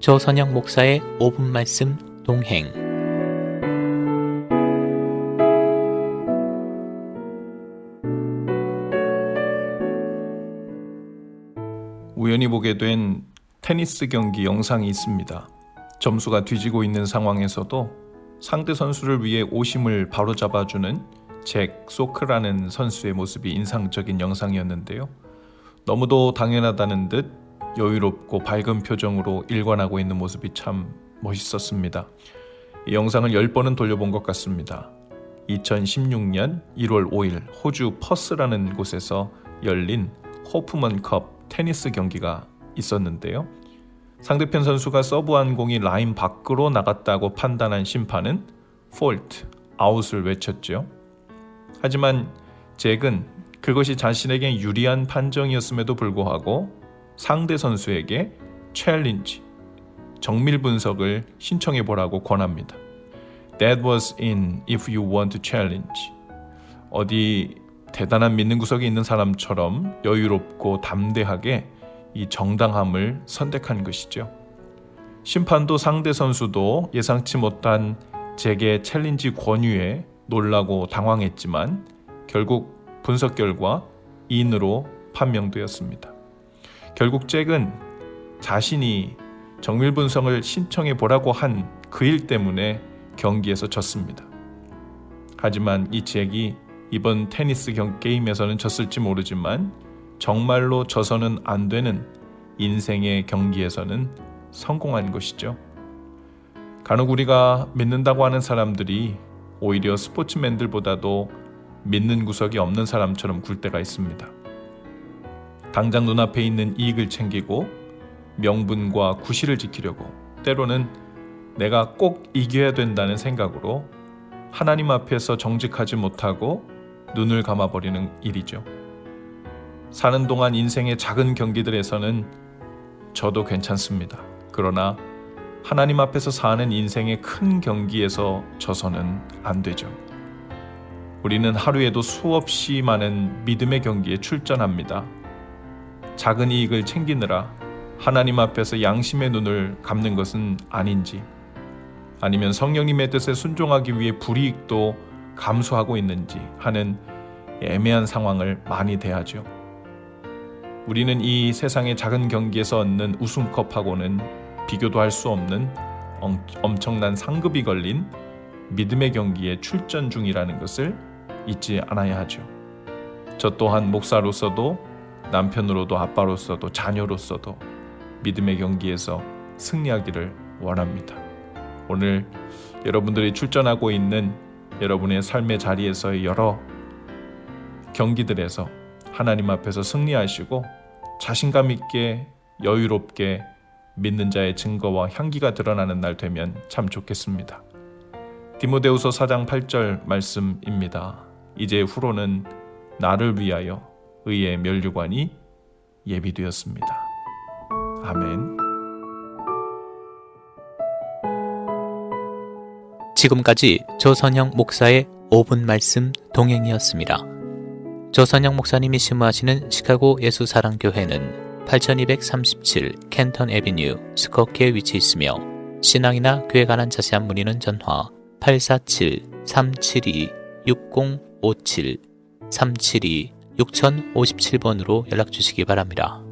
조선영 목사의 5분 말씀 동행 우연히 보게 된 테니스 경기 영상이 있습니다. 점수가 뒤지고 있는 상황에서도 상대 선수를 위해 오심을 바로잡아주는 잭 소크라는 선수의 모습이 인상적인 영상이었는데요. 너무도 당연하다는 듯 여유롭고 밝은 표정으로 일관하고 있는 모습이 참 멋있었습니다. 이 영상을 10번은 돌려본 것 같습니다. 2016년 1월 5일 호주 퍼스라는 곳에서 열린 호프먼컵 테니스 경기가 있었는데요. 상대편 선수가 서브한 공이 라인 밖으로 나갔다고 판단한 심판은 폴트, 아웃을 외쳤죠. 하지만 잭은 그것이 자신에게 유리한 판정이었음에도 불구하고 상대 선수에게 챌린지, 정밀 분석을 신청해 보라고 권합니다. That was in if you want to challenge. 어디 대단한 믿는 구석이 있는 사람처럼 여유롭고 담대하게 이 정당함을 선택한 것이죠. 심판도 상대 선수도 예상치 못한 잭의 챌린지 권유에 놀라고 당황했지만 결국 분석 결과 인으로 판명되었습니다. 결국 잭은 자신이 정밀 분석을 신청해 보라고 한 그 일 때문에 경기에서 졌습니다. 하지만 이 잭이 이번 테니스 경 게임에서는 졌을지 모르지만 정말로 져서는 안 되는 인생의 경기에서는 성공한 것이죠. 간혹 우리가 믿는다고 하는 사람들이 오히려 스포츠맨들보다도 믿는 구석이 없는 사람처럼 굴 때가 있습니다. 당장 눈앞에 있는 이익을 챙기고 명분과 구실을 지키려고 때로는 내가 꼭 이겨야 된다는 생각으로 하나님 앞에서 정직하지 못하고 눈을 감아버리는 일이죠. 사는 동안 인생의 작은 경기들에서는 저도 괜찮습니다. 그러나 하나님 앞에서 사는 인생의 큰 경기에서 져서는 안 되죠. 우리는 하루에도 수없이 많은 믿음의 경기에 출전합니다. 작은 이익을 챙기느라 하나님 앞에서 양심의 눈을 감는 것은 아닌지, 아니면 성령님의 뜻에 순종하기 위해 불이익도 감수하고 있는지 하는 애매한 상황을 많이 대하죠. 우리는 이 세상의 작은 경기에서 얻는 우승컵하고는 비교도 할 수 없는 엄청난 상급이 걸린 믿음의 경기에 출전 중이라는 것을 잊지 않아야 하죠. 저 또한 목사로서도 남편으로도 아빠로서도 자녀로서도 믿음의 경기에서 승리하기를 원합니다. 오늘 여러분들이 출전하고 있는 여러분의 삶의 자리에서의 여러 경기들에서 하나님 앞에서 승리하시고 자신감 있게 여유롭게 믿는 자의 증거와 향기가 드러나는 날 되면 참 좋겠습니다. 디모데후서 4장 8절 말씀입니다. 이제 후로는 나를 위하여 의의 멸류관이 예비되었습니다. 아멘. 지금까지 조선영 목사의 5분 말씀 동행이었습니다. 조선영 목사님이 심무하시는 시카고 예수사랑교회는 8237 켄턴 에비뉴 스코케에 위치해 있으며 신앙이나 교회 관한 자세한 문의는 전화 847-372-6057 372 6057번으로 연락 주시기 바랍니다.